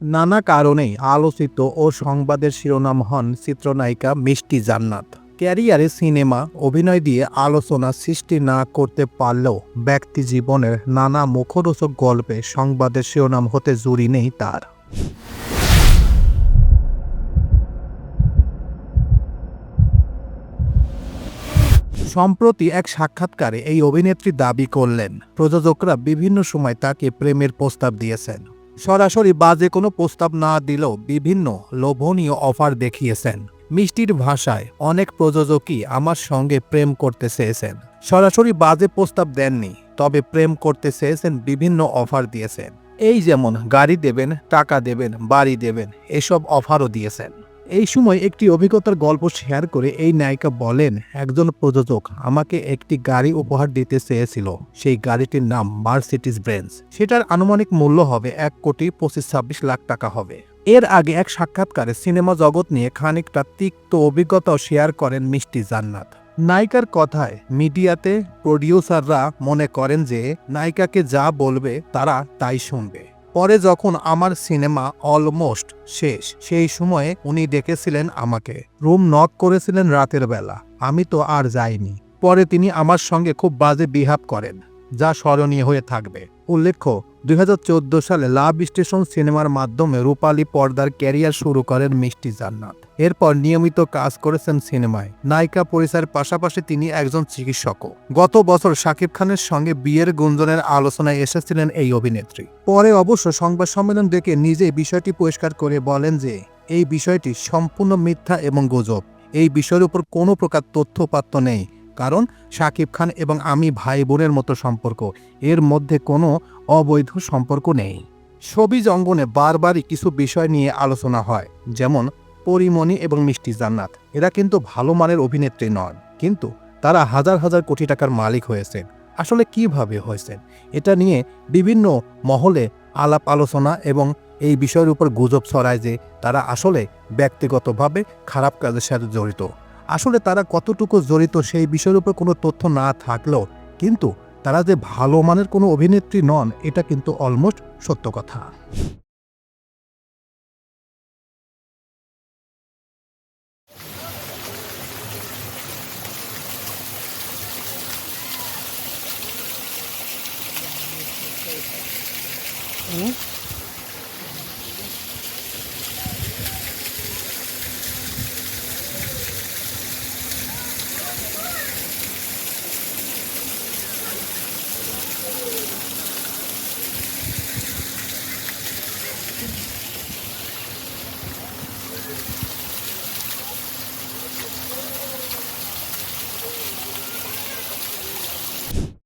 নানা কারণেই আলোচিত ও সংবাদের শিরোনাম হন চিত্রনায়িকা মিষ্টি জান্নাত। ক্যারিয়ারে সিনেমা, অভিনয় দিয়ে আলোচনা সৃষ্টি না করতে পারলেও ব্যক্তি জীবনের নানা মুখরোচক গল্পে সংবাদের শিরোনাম হতে জুড়ি নেই তার। সম্প্রতি এক সাক্ষাৎকারে এই অভিনেত্রী দাবি করলেন, প্রযোজকরা বিভিন্ন সময় তাকে প্রেমের প্রস্তাব দিয়েছেন। সরাসরি বাজে কোনো প্রস্তাব না দিলেও বিভিন্ন লোভনীয় অফার দেখিয়েছেন। মিষ্টির ভাষায় অনেক প্রযোজকই আমার সঙ্গে প্রেম করতে চেয়েছেন। সরাসরি বাজে প্রস্তাব দেননি, তবে প্রেম করতে চেয়েছেন বিভিন্ন অফার দিয়েছেন। এই যেমন গাড়ি দেবেন, টাকা দেবেন, বাড়ি দেবেন, এসব অফারও দিয়েছেন। এই সময় একটি অভিজ্ঞতার গল্প শেয়ার করে এই নায়িকা বলেন, একজন প্রযোজক আমাকে একটি গাড়ি উপহার দিতে চেয়েছিল। সেই গাড়িটির নাম মার্সিটিস ব্রেন্স সেটার আনুমানিক মূল্য হবে এক কোটি পঁচিশ ছাব্বিশ লাখ টাকা হবে। এর আগে এক সাক্ষাৎকারে সিনেমা জগৎ নিয়ে খানিকটা তিক্ত অভিজ্ঞতাও শেয়ার করেন মিষ্টি জান্নাত। নায়িকার কথায় মিডিয়াতে প্রডিউসাররা মনে করেন যে, নায়িকাকে যা বলবে তারা তাই শুনবে। পরে যখন আমার সিনেমা অলমোস্ট শেষ, সেই সময়ে উনি ডেকেছিলেন আমাকে। রুম নক করেছিলেন রাতের বেলা। আমি তো আর যাইনি। পরে তিনি আমার সঙ্গে খুব বাজে বিহাব করেন। যা স্মরণীয় হয়ে থাকবে। উল্লেখ্য, দুই সালে লাভ স্টেশন সিনেমার মাধ্যমে রূপালী পর্দার ক্যারিয়ার শুরু করেন মিষ্টি জান্নাত। এরপর নিয়মিত কাজ করেছেন সিনেমায়। নায়িকা পরিচয়ের পাশাপাশি তিনি একজন চিকিৎসকও। গত বছর শাকিব খানের সঙ্গে বিয়ের গুঞ্জনের আলোচনায় এসেছিলেন এই অভিনেত্রী। পরে অবশ্য সংবাদ সম্মেলন ডেকে নিজে বিষয়টি পরিষ্কার করে বলেন যে, এই বিষয়টি সম্পূর্ণ মিথ্যা এবং গুজব। এই বিষয়ের উপর কোনো প্রকার তথ্যপাত্য নেই। কারণ শাকিব খান এবং আমি ভাই বোনের মতো সম্পর্ক। এর মধ্যে কোনো অবৈধ সম্পর্ক নেই। ছবি অঙ্গনে বারবারই কিছু বিষয় নিয়ে আলোচনা হয়, যেমন পরিমণি এবং মিষ্টি জান্নাত। এরা কিন্তু ভালো মানের অভিনেত্রী নন, কিন্তু তারা হাজার হাজার কোটি টাকার মালিক হয়েছেন। আসলে কীভাবে হয়েছেন এটা নিয়ে বিভিন্ন মহলে আলাপ আলোচনা এবং এই বিষয়ের উপর গুজব ছড়ায় যে তারা আসলে ব্যক্তিগতভাবে খারাপ কাজের সাথে জড়িত। আসলে তারা কতটুকু জড়িত সেই বিষয়ের উপর কোনো তথ্য না থাকলেও কিন্তু তারা যে ভালো মানের কোনো অভিনেত্রী নন, এটা কিন্তু অলমোস্ট সত্য কথা Mm-hmm.